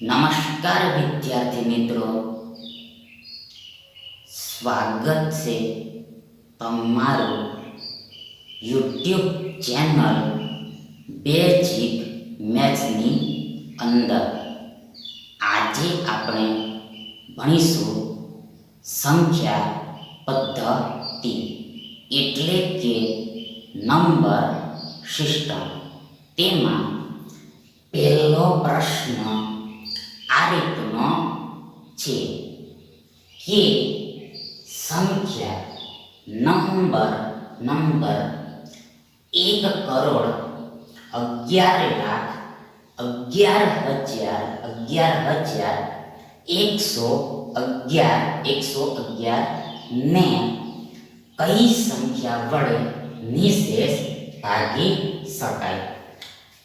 નમસ્કાર વિદ્યાર્થી મિત્રો. સ્વાગત છે તમારું યુટ્યુબ ચેનલ બેઝિક મેથ્સની અંદર. આજે આપણે ભણીશું સંખ્યા પદ્ધતિ એટલે કે નંબર સિસ્ટમ. તેમાં પહેલો પ્રશ્ન આ રીતનો છે કે સંખ્યા નંબર નંબર એક કરોડ અગિયાર લાખ અગિયાર હજાર અગિયાર હજાર એકસો અગિયાર એકસો અગિયાર ને કઈ સંખ્યા વડે નિશેષ ભાગી શકાય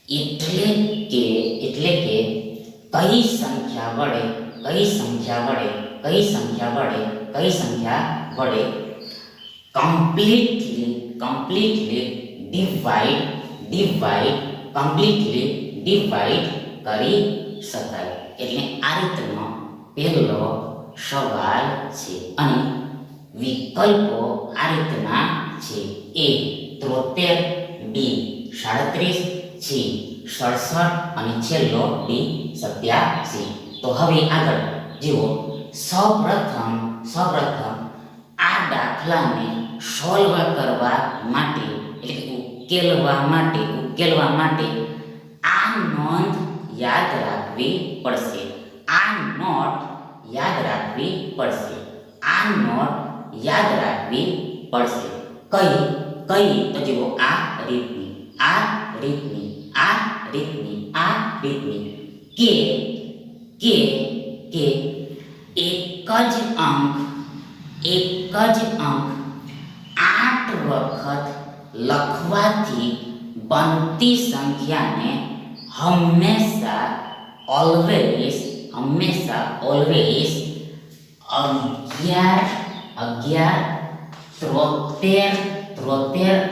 એટલે કે એટલે કે કઈ સંખ્યા વડે, કઈ સંખ્યા વડે, કઈ સંખ્યા વડે, કઈ સંખ્યા વડે completely completely divide divide completely divide કરી શકાય. એટલે આ રીતનો પહેલો સવાલ છે અને વિકલ્પો આ રીતના છે. એ ત્રોતેર બી સાડત્રીસ, સી સડસઠ અને છેલ્લો ડી સત્યાસી તો હવે આગળ, જુઓ. સૌપ્રથમ સૌપ્રથમ આ દાખલાને સોલ્વ કરવા માટે, એટલે ઉકેલવા માટે ઉકેલવા માટે આ નોંધ યાદ રાખવી પડશે. આ નોટ યાદ રાખવી પડશે. આ નોટ યાદ રાખવી પડશે. કઈ? કઈ? તો જુઓ, આ રીતની આ રીતની. આ રીતની આ રીતની. કે કે કે. એક જ અંક, એક જ અંક. આઠ વખત લખવાથી બનતી સંખ્યાને હંમેશા ઓલવેઝ હંમેશા ઓલવેઝ અગિયાર અગિયાર, ત્રોતેર ત્રોતેર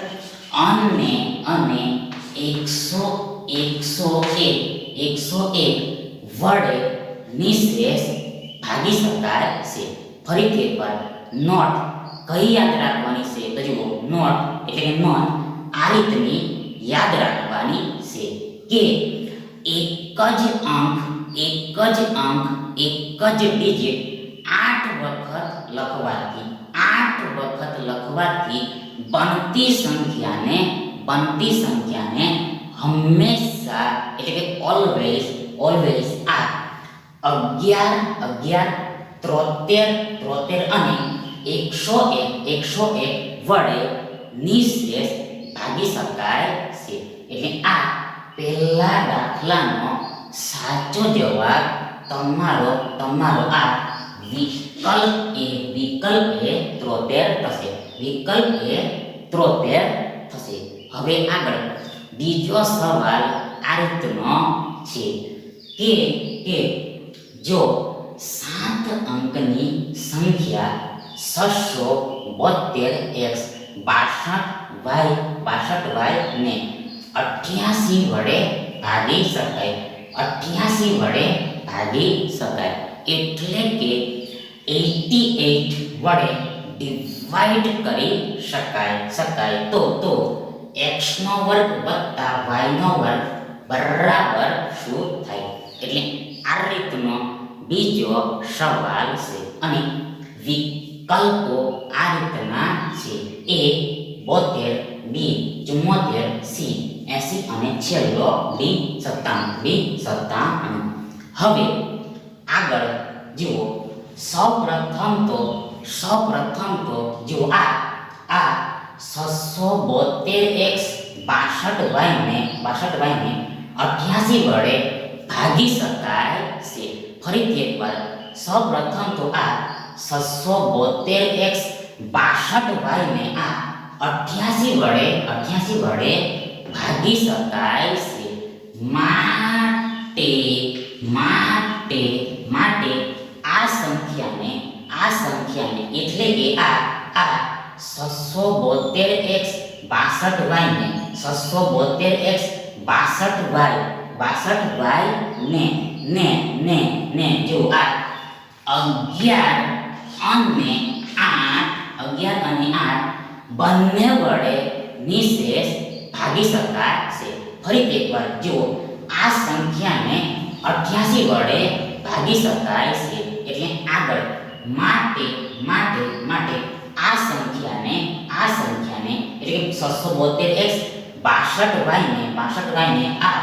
અને અને એકસો એકસો એક એકસો એક વડે નિશેષ ભાગી શકાય છે ફરીથી એકવાર નોટ કઈ યાદ રાખવાની છે તો જુઓ નોટ એટલે કે નોંધ આ રીતની યાદ રાખવાની છે કે એક જ અંક એક જ અંક એક જ ડિજિટ આઠ વખત લખવાથી આઠ વખત લખવાથી બનતી સંખ્યાને બનતી સંખ્યાને હંમેશા એટલે કે ઓલવેઝ ઓલવેઝ આ અગિયાર અગિયાર ત્રોતેર ત્રોતેર અને એકસો એક એકસો એક વડે નિશેષ ભાગી શકાય છે એટલે આ પહેલા દાખલાનો સાચો જવાબ તમારો તમારો આ વિકલ્પ એ વિકલ્પ એ ત્રોતેર થશે વિકલ્પ એ ત્રોતેર થશે હવે આગળ બીજો સવાલ આ રીતનો છે કે કે જો સાત અંકની સંખ્યા છસો બોતેર એક્સ બાસઠ વાય બાસઠ વાય ને અઠ્યાસી વડે ભાગી શકાય, અઠ્યાસી વડે ભાગી શકાય એટલે કે એટી એટ વડે ડિવાઈડ કરી શકાય શકાય. તો તો x નો વર્ગ y નો વર્ગ બરાબર શું થાય? એટલે આ રીતનો બીજો સવાલ છે. અને વિકલ્પો આ રીતના છે. એ બોતેર બી ચુમ્મોતેર સી એસી અને છેલ્લો ડી સત્તાણું બી સત્તાણું. હવે આગળ જુઓ. સૌપ્રથમ તો સૌપ્રથમ તો જુઓ આ આ છસો બોતેર એક્સ બાસઠ વાયને બાસઠ વાયને અઠ્યાસી વડે ભાગી શકાય છે ફરીથી એકવાર સૌપ્રથમ તો આ છસો બોતેર એક્સ બાસઠ વાયને આ અઠ્યાસી વડે અઠ્યાસી વડે ભાગી શકાય છે માટે માટે માટે આ સંખ્યાને આ સંખ્યાને એટલે કે આ આ છસો બોતેર એક્સ બાસઠ વાયને છસો બોતેર એક્સ બાસઠ વાય બાસઠ વાય ને ને ને ને જો આ અગિયાર અને આઠ અગિયાર અને આઠ બંને વડે નિશેષ ભાગી શકાશે ફરી એકવાર જુઓ આ સંખ્યાને અઠ્યાસી વડે ભાગી શકાય છે એટલે આગળ માટે માટે માટે આ સંખ્યાને આ સંખ્યાને એટલે કે છસો બોતેર એક્સ બાસઠ વાયને બાસઠ વાયને આ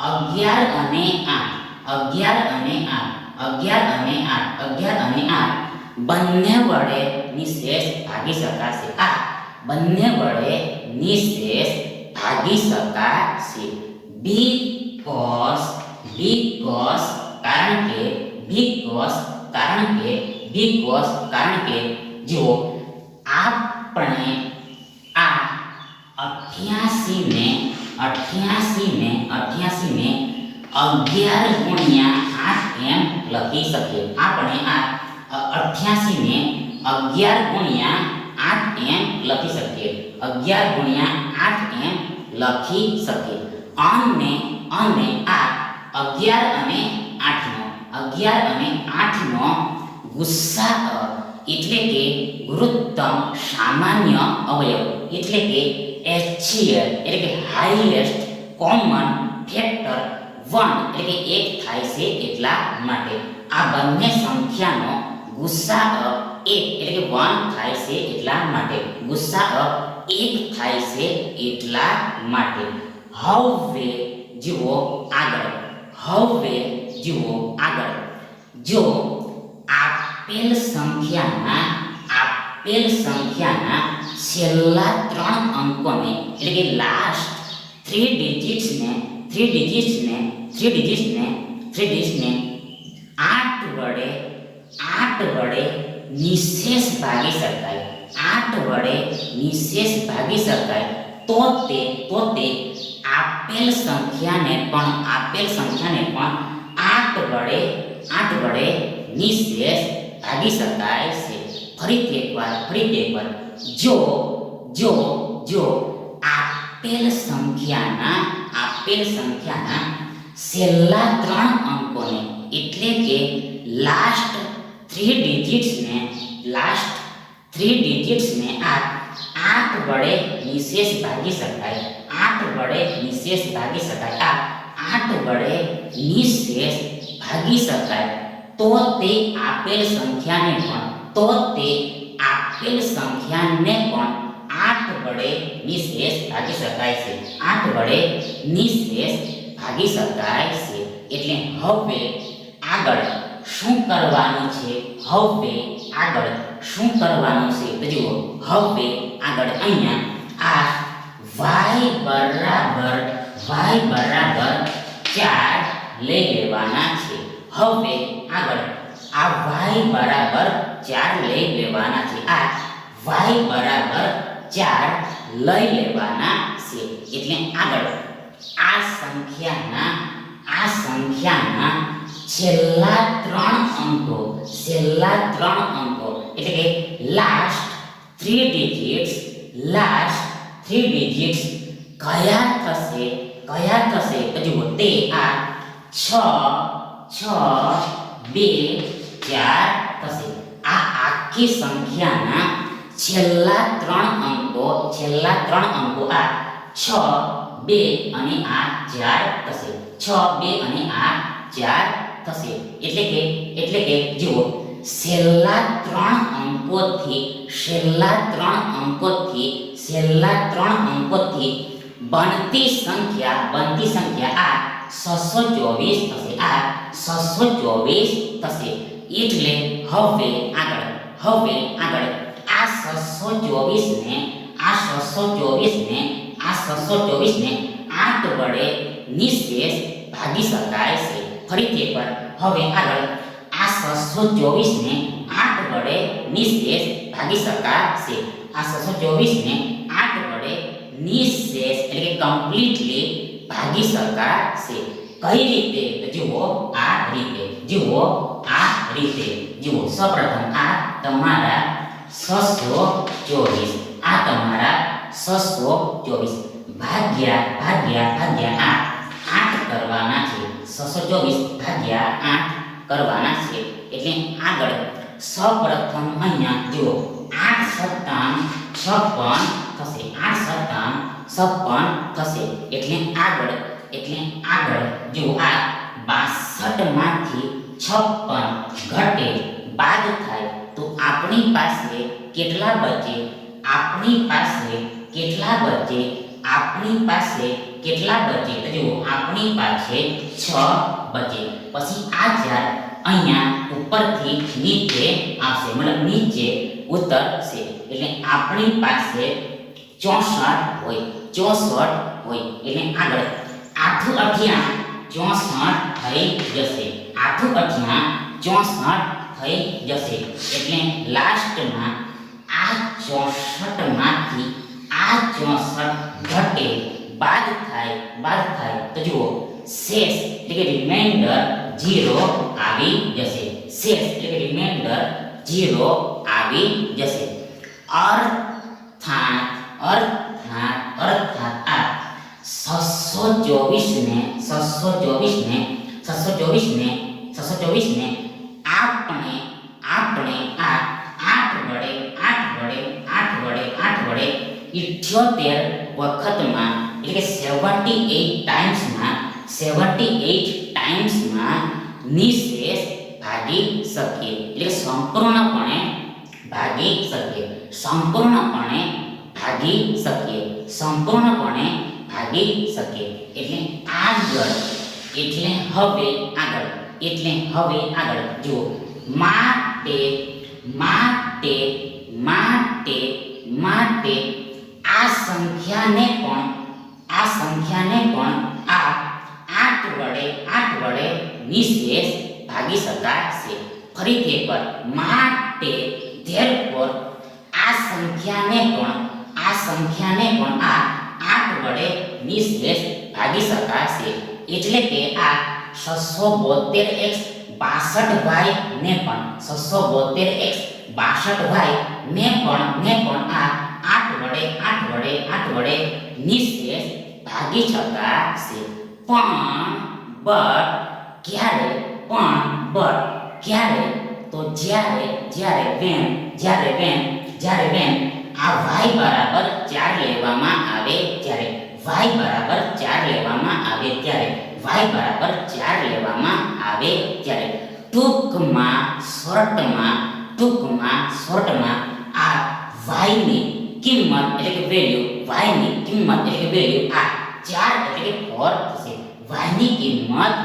અગિયાર અને આઠ અગિયાર અને આઠ અગિયાર અને આઠ અગિયાર અને આઠ બંને વડે નિશેષ ભાગી શકાશે આ બંને વડે નિશેષ ભાગી શકાશે બીકોઝ બીકોઝ કારણ કે બીકોઝ કારણ કે બીકોઝ કારણ કે જો આપણે આ અઠ્યાસી ને અઠ્યાસી ને અઠ્યાસી ને અગિયાર ગુણ્યા આઠ એમ લખી શકીએ આપણે આ અઠ્યાસી ને અગિયાર ગુણ્યા આઠ એમ લખી શકીએ અગિયાર ગુણ્યા આઠ એમ લખી શકીએ અને અને આ અગિયાર અને આઠનો અગિયાર અને આઠનો ગુસ્સા એટલે કે ગુરુત્તમ સામાન્ય અવયવ. એટલે કે એચસીએલ એટલે કે હાઈએસ્ટ કોમન ફેક્ટર વન એટલે કે એક થાય છે એટલા માટે. આ બંને સંખ્યાનો ગુસાઅ એક, એટલે કે વન થાય છે એટલા માટે. ગુસાઅ એક થાય છે એટલા માટે. હવે જુઓ આગળ. હવે જુઓ આગળ. જો આપેલ સંખ્યાના આપેલ સંખ્યાના છેલ્લા ત્રણ અંકોને એટલે કે લાસ્ટ થ્રી ડિજિટ્સને થ્રી ડિજિટ્સને થ્રી ડિજિટ્સને થ્રી ડિજિટ્સને આઠ વડે આઠ વડે નિશેષ ભાગી શકાય આઠ વડે નિશેષ ભાગી શકાય તો તે તો તે આપેલ સંખ્યાને પણ આપેલ સંખ્યાને પણ આઠ વડે આઠ વડે નિશેષ ભાગી શકાય છે ફરીથી એકવાર ફરીથી એકવાર જો જો જો આપેલ સંખ્યાના આપેલ સંખ્યાના છેલ્લા ત્રણ અંકોને એટલે કે લાસ્ટ થ્રી ડિજિટ્સને લાસ્ટ થ્રી ડિજિટ્સને આ આઠ વડે નિશેષ ભાગી શકાય આઠ વડે નિશેષ ભાગી શકાય આ આઠ વડે નિશેષ ભાગી શકાય તો તે આપેલ સંખ્યાને પણ, તો તે આપેલ સંખ્યાને પણ આઠ વડે નિશેષ ભાગી શકાય છે. આઠ વડે નિશેષ ભાગી શકાય છે. એટલે હવે આગળ શું કરવાનું છે? હવે આગળ શું કરવાનું છે? તો જુઓ, હવે આગળ અહીંયા આ y બરાબર y બરાબર ચાર લઈ લેવાના છે. હવે આગળ આ y બરાબર ચાર લઈ લેવાના છે આ y બરાબર ચાર લઈ લેવાના છે એટલે આગળ આ સંખ્યાના આ સંખ્યાના છેલ્લા ત્રણ અંકો છેલ્લા ત્રણ અંકો એટલે કે last three digits last three digits કયા થશે કયા થશે તો જુઓ તે આ છ છ બે ચાર થશે આ આખી સંખ્યાના છેલ્લા ત્રણ અંકો છેલ્લા ત્રણ અંકો આ છ બે અને આ ચાર થશે છ બે અને આ ચાર થશે એટલે કે એટલે કે જુઓ છેલ્લા ત્રણ અંકોથી છેલ્લા ત્રણ અંકોથી છેલ્લા ત્રણ અંકોથી બનતી સંખ્યા બનતી સંખ્યા આ છસો ચોવીસ થશે. આ છસો ચોવીસ થશે. એટલે હવે આગળ હવે આગળ. આ છસો ચોવીસને આ છસો ચોવીસને આ છસો ચોવીસને આઠ વડે નિશેષ ભાગી શકાય છે. ફરીથી એકવાર. હવે આગળ. આ છસો ચોવીસને આઠ વડે નિશેષ ભાગી શકાશે આ છસો ચોવીસને આઠ વડે નિશેષ એટલે કે કમ્પ્લીટલી ભાગી શકાશે કઈ રીતે તો જુઓ આ રીતે જુઓ આ રીતે જુઓ સૌપ્રથમ આ તમારા છસો ચોવીસ આ તમારા છસો ચોવીસ ભાગ્યા ભાગ્યા ભાગ્યા આઠ આઠ કરવાના છે છસો ચોવીસ ભાગ્યા આઠ કરવાના છે એટલે આગળ સૌપ્રથમ અહીંયા જુઓ આઠ સત્તાન છપ્પન થશે આઠ સત્તાન છપ્પન થશે. એટલે આગળ એટલે આગળ, જો આ બાસઠમાંથી છપ્પન ઘટે, બાદ થાય, તો આપણી પાસે કેટલા બચે? આપણી પાસે કેટલા બચે? આપણી પાસે કેટલા બચે? તો જુઓ, આપણી પાસે છ બચે. પછી આ ચાર અહીંયા ઉપરથી નીચે આવશે. મતલબ નીચે ઉતરશે. એટલે આપણી પાસે ચોસઠ હોય. ચોસઠ હોય એટલે આગળ આઠું અઠિયા ચોસઠ થઈ જશે આઠું અઠિયા ચોસઠ થઈ જશે એટલે લાસ્ટમાં આ ચોસઠમાંથી આ ચોસઠ ઘટે બાદ થાય બાદ થાય તો જુઓ શેષ એટલે કે રિમાઇન્ડર ઝીરો આવી જશે શેષ એટલે કે રિમાઇન્ડર ઝીરો આવી જશે અર્થાત અર્થાત અર્થાત આ છસો ચોવીસને છસો ચોવીસને છસો ચોવીસને છસો ચોવીસને આપણે આપણે આ આઠ વડે આઠ વડે આઠ વડે આઠ વડે ઇઠ્યોતેર વખતમાં એટલે કે સેવન્ટી એઇટ ટાઈમ્સમાં સેવન્ટી એઇટ ટાઈમ્સમાં નિશેષ ભાગી શકીએ એટલે કે સંપૂર્ણપણે ભાગી શકીએ સંપૂર્ણપણે ભાગી શકીએ સંપૂર્ણપણે ભાગી શકીએ એટલે આગળ એટલે હવે આગળ એટલે હવે આગળ જુઓ માટે માટે માટે માટે આ સંખ્યાને પણ આ સંખ્યાને પણ આ આઠ વડે આઠ વડે નિશેષ ભાગી શકાશે ફરીથી એકવાર માટે therefore આ સંખ્યાને પણ આ સંખ્યાને પણ આ આઠ વડે નિશેષ ભાગી શકાશે એટલે કે આ છસો બોતેર એક્સ બાસઠ ભાઈ ને પણ છસો બોતેર એક્સ બાસઠ ભાઈ ને પણ ને પણ આ આઠ વડે આઠ વડે આઠ વડે નિશેષ ભાગી શકાશે પણ બટ ક્યારે, પણ બટ ક્યારે? તો જ્યારે જ્યારે વેન જ્યારે વેન જ્યારે વેન આ y બરાબર 4 લેવામાં આવે ત્યારે y બરાબર 4 લેવામાં આવે ત્યારે y બરાબર 4 લેવામાં આવે ત્યારે ટૂંકમાં શોર્ટમાં ટૂંકમાં શોર્ટમાં આ y ની કિંમત એટલે કે વેલ્યુ y ની કિંમત એટલે કે વેલ્યુ આ 4 એટલે કે 4 થશે y ની કિંમત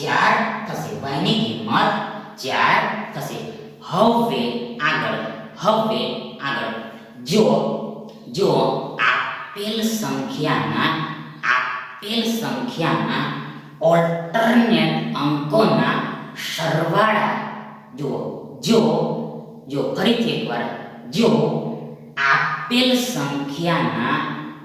4 થશે y ની કિંમત 4 થશે હવે આગળ હવે આગળ જો જો આપેલ સંખ્યાના આપેલ સંખ્યાના ઓલ્ટરનેટ અંકોના સરવાળા, જો જો જો ફરીથી એકવાર, જો આપેલ સંખ્યાના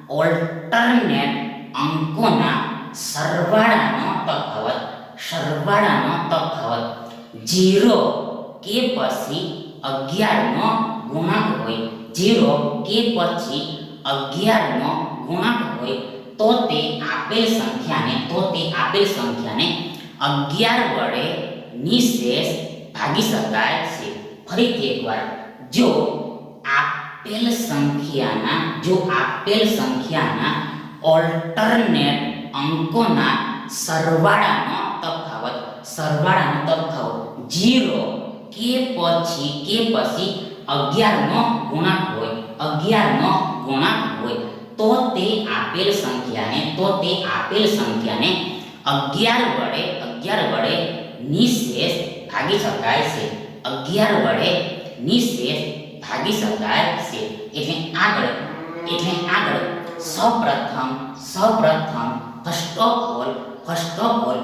ઓલ્ટરનેટ અંકોના સરવાળાનો તફાવત સરવાળાનો તફાવત જીરો કે પછી 11 નો ગુણાંક હોય. 0 કે પછી 11 નો ગુણાંક હોય તો તે આપેલ સંખ્યાને, તો તે આપેલ સંખ્યાને 11 વડે નિશેષ ભાગી શકાય છે. ફરીથી એકવાર, જો આપેલ સંખ્યાના, જો આપેલ સંખ્યાના ઓલ્ટરનેટ અંકોના સરવાળાનો તફાવત સરવાળાનો તફાવત, જીરો કે પછી કે પછી 11 નો ગુણાંક હોય, અગિયારનો ગુણાંક હોય, તો તે આપેલ સંખ્યાને, તો તે આપેલ સંખ્યાને 11 વડે 11 વડે નિશેષ ભાગી શકાય છે. 11 વડે નિશેષ ભાગી શકાય છે. એટલે આગળ એટલે આગળ સૌપ્રથમ સૌપ્રથમ first of all first of all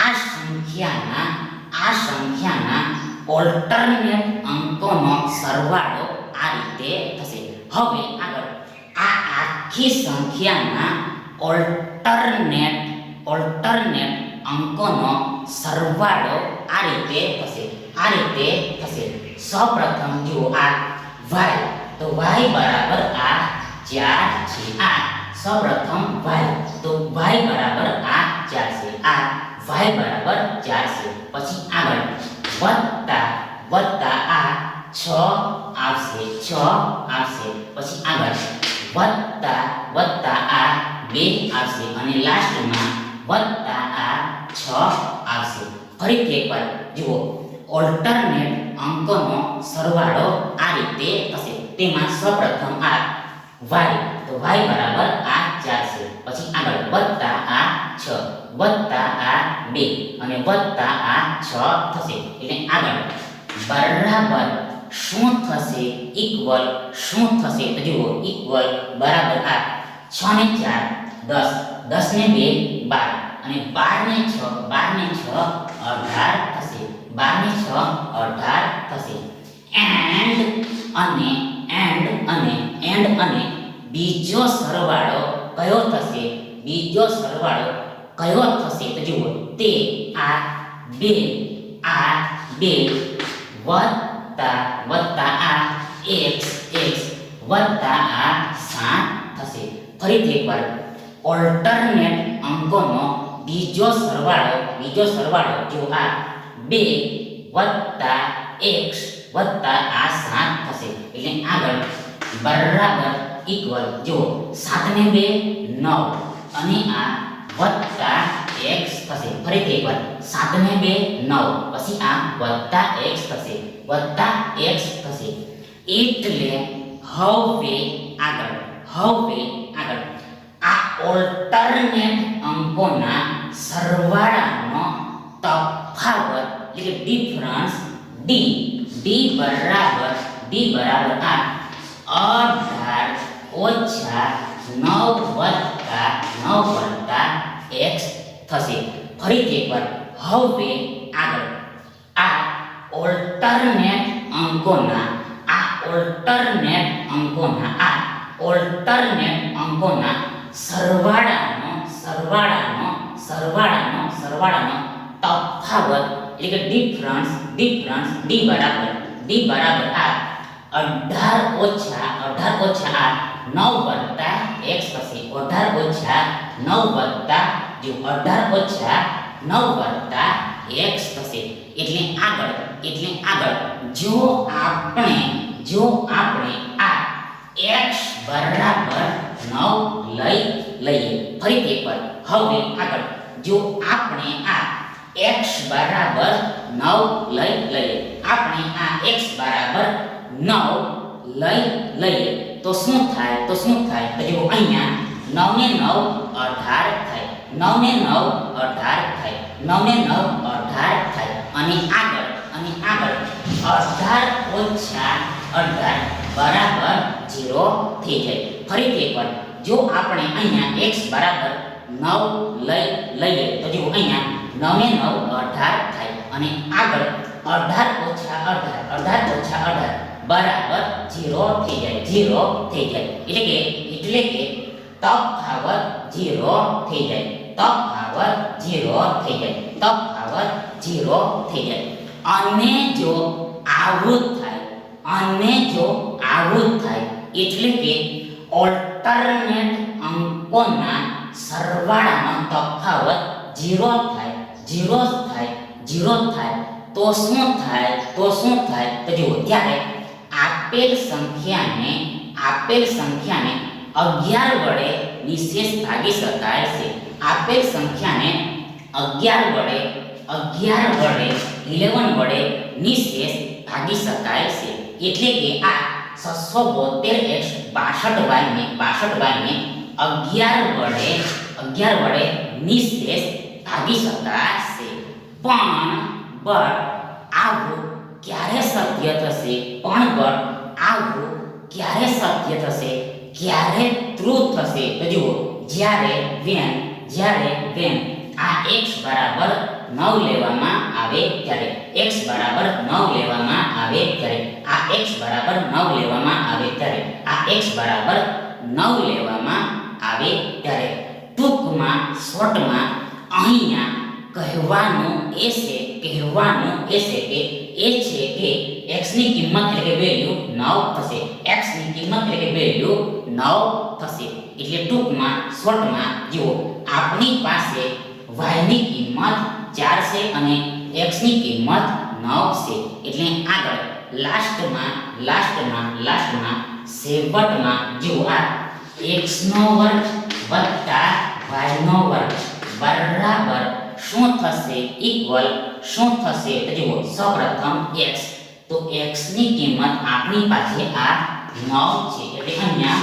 આ સંખ્યાના આ સંખ્યાના ઓલ્ટરનેટ અંકોનો સરવાળો આ રીતે થશે હવે આગળ આ આખી સંખ્યાના ઓલ્ટરનેટ ઓલ્ટરનેટ અંકોનો સરવાળો આ રીતે થશે આ રીતે થશે સૌપ્રથમ જુઓ આ y તો y બરાબર આ 4 છે આ સૌપ્રથમ y તો y બરાબર આ 4 છે આ y બરાબર ચાર છે પછી આગળ વત્તા વત્તા આ છ આવશે છ આવશે પછી આગળ વત્તા વત્તા આ બે આવશે અને લાસ્ટમાં વત્તા આ છ આવશે ફરીથી એકવાર જુઓ ઓલ્ટરનેટ અંકોનો સરવાળો આ રીતે થશે તેમાં સૌપ્રથમ આ y તો y બરાબર આ 4 છે. પછી આગળ વત્તા આ છ. વત્તા આ બે. અને વત્તા આ છ થશે. એટલે આગળ બરાબર શું થશે? ઇક્વલ શું થશે? તો જુઓ ઇક્વલ બરાબર આ 6 ને ચાર, દસ. દસ ને બે, બાર. અને 12 ને છ, બાર ને છ, અઢાર થશે. 12 ને છ, અઢાર થશે. એન્ડ અને એન્ડ અને એન્ડ અને. બીજો સરવાળો કયો થશે બીજો સરવાળો કયો થશે તો જુઓ તે આ બે આ બે વત્તા વત્તા આ એક્સ એક્સ વત્તા આ સાત થશે ફરીથી એકવાર ઓલ્ટરનેટ અંકોનો બીજો સરવાળો બીજો સરવાળો જો આ બે વત્તા એક્સ વત્તા આ સાત થશે એટલે આગળ બરાબર ઇક્વલ જો સાત ને બે, નવ અને આ વત્તા એક્સ થશે. ફરીથી એકવાર. સાત ને બે, નવ. પછી આ વત્તા એક્સ થશે. વત્તા એક્સ થશે. એટલે હવે આગળ. હવે આગળ. આ ઓલ્ટરનેટ અંકોના સરવાળાનો તફાવત એટલે ડિફરન્સ ડી ડી બરાબર ડી બરાબર આ અઢાર ઓછા નવ વત્તા નવ વત્તા એક્સ થશે. ફરીથી એકવાર હવે આગળ. આ ઓલ્ટરનેટ અંકોના, આ ઓલ્ટરનેટ અંકોના, આ ઓલ્ટરનેટ અંકોના સરવાળાનો સરવાળાનો સરવાળાનો સરવાળાનો તફાવત, એટલે કે ડિફરન્સ ડિફરન્સ ડી બરાબર ડી બરાબર આ અઢાર ઓછા અઢાર ઓછા આ નવ વત્તા એક્સ થશે અઢાર ઓછા નવ વત્તા જો અઢાર ઓછા નવ વત્તા એક્સ થશે એટલે આગળ એટલે આગળ. જો આપણે જો આપણે આ એક્સ બરાબર નવ લઈ લઈએ, ફરીથી એકવાર. હવે આગળ. જો આપણે આ એક્સ બરાબર નવ લઈ લઈએ, આપણે આ એક્સ બરાબર નવ લઈ લઈએ. તો શું થાય તો શું થાય. તો જો અહીંયા નવ ને નવ અઢાર થાય. નવ ને નવ અઢાર થાય. નવ ને નવ અઢાર થાય. અને આગળ અને આગળ. અઢાર ઓછા અઢાર બરાબર ઝીરો થઈ જાય. ફરીથી એકવાર, જો આપણે અહીંયા x બરાબર નવ લઈ, લઈએ, તો જો અહીંયા નવે નવ અઢાર થાય. અને આગળ અઢાર ઓછા અઢાર અઢાર ઓછા અઢાર. બરાબર ઝીરો થઈ જાય ઝીરો થઈ જાય એટલે કે એટલે કે તફાવત ઝીરો થઈ જાય તફાવત ઝીરો થઈ જાય તફાવત ઝીરો થઈ જાય અને જો આવું થાય અને જો આવું થાય એટલે કે ઓલ્ટરનેટ અંકોના સરવાળાનો તફાવત ઝીરો થાય ઝીરો થાય ઝીરો થાય તો શું થાય તો શું થાય તો જુઓ ત્યારે આપેલ સંખ્યાને આપેલ સંખ્યાને અગિયાર વડે નિશેષ ભાગી શકાય છે આપેલ સંખ્યાને અગિયાર વડે અગિયાર વડે ઇલેવન વડે નિશેષ ભાગી શકાય છે એટલે કે આ છસો બોતેર એક્સ બાસઠ વાયને બાસઠ વાયને અગિયાર વડે અગિયાર વડે નિશેષ ભાગી શકાશે પણ બળ આવું ક્યારે સત્ય થશે? પણ પણ આવું ક્યારે સત્ય થશે? ક્યારે ટ્રુ થશે? તો જુઓ, જ્યારે વેન જ્યારે વેન આ x બરાબર 9 લેવામાં આવે ત્યારે, x બરાબર 9 લેવામાં આવે ત્યારે, આ x બરાબર 9 લેવામાં આવે ત્યારે, આ x બરાબર 9 લેવામાં આવે ત્યારે. ટૂંકમાં, શોર્ટમાં, અહીંયા કહેવાનું એ છે કહેવાનું એ છે કે, એ છે કે x ની કિંમત એટલે કે વેલ્યુ 9 થશે. x ની કિંમત એટલે કે વેલ્યુ 9 થશે. એટલે ટૂંકમાં, શોર્ટમાં જુઓ, આપણી પાસે y ની કિંમત ચાર છે અને એક્સની કિંમત નવ છે. એટલે આગળ લાસ્ટમાં લાસ્ટમાં લાસ્ટમાં છેવટમાં જુઓ આ એક્સનો વર્ગ y નો વર્ગ બરાબર શું થશે? ઇક્વલ શું થશે? તો જુઓ સૌપ્રથમ એક્સ તો એક્સની કિંમત આપણી પાસે આ નવ છે. એટલે અહીંયા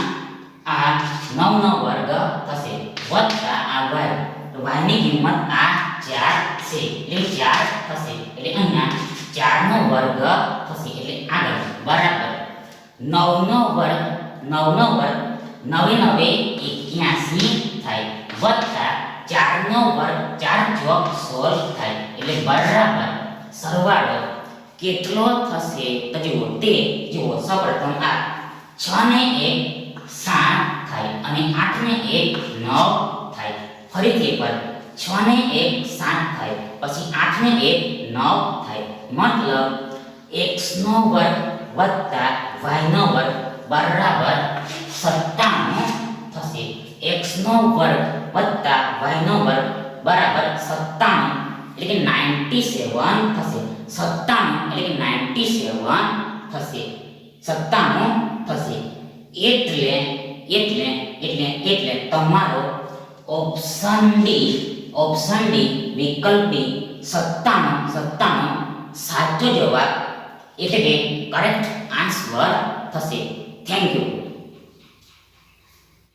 આ નવનો વર્ગ થશે. વત્તા આ y. તો વાયની કિંમત આ ચાર છે. એટલે ચાર થશે. એટલે અહીંયા ચારનો વર્ગ થશે. એટલે આગળ બરાબર. નવનો વર્ગ નવનો વર્ગ નવે નવે એક્યાસી થાય. વત્તા ચારનો વર્ગ, ચાર ચોક સોળ થાય. એટલે બરાબર સરવાળો કેટલો થશે? તો જુઓ, તે જુઓ સૌપ્રથમ આ 6 ને એક સાત થાય અને 8 ને એક નવ થાય. ફરીથી પર 6 ને એક સાત થાય, પછી 8 ને એક નવ થાય. મતલબ x નો વર્ગ y નો વર્ગ બરાબર સત્તાણું થશે. x નો વર્ગ વત્તા y નો વર્ગ બરાબર સત્તાણું એટલે કે નાઇન્ટી સેવન થશે સત્તાણું એટલે કે નાઇન્ટી સેવન થશે સત્તાણું થશે એટલે એટલે એટલે એટલે તમારો ઓપ્શન ડી ઓપ્શન ડી વિકલ્પ ડી સત્તાણું સત્તાણું સાચો જવાબ એટલે કે કરેક્ટ આન્સર થશે થેન્ક યુ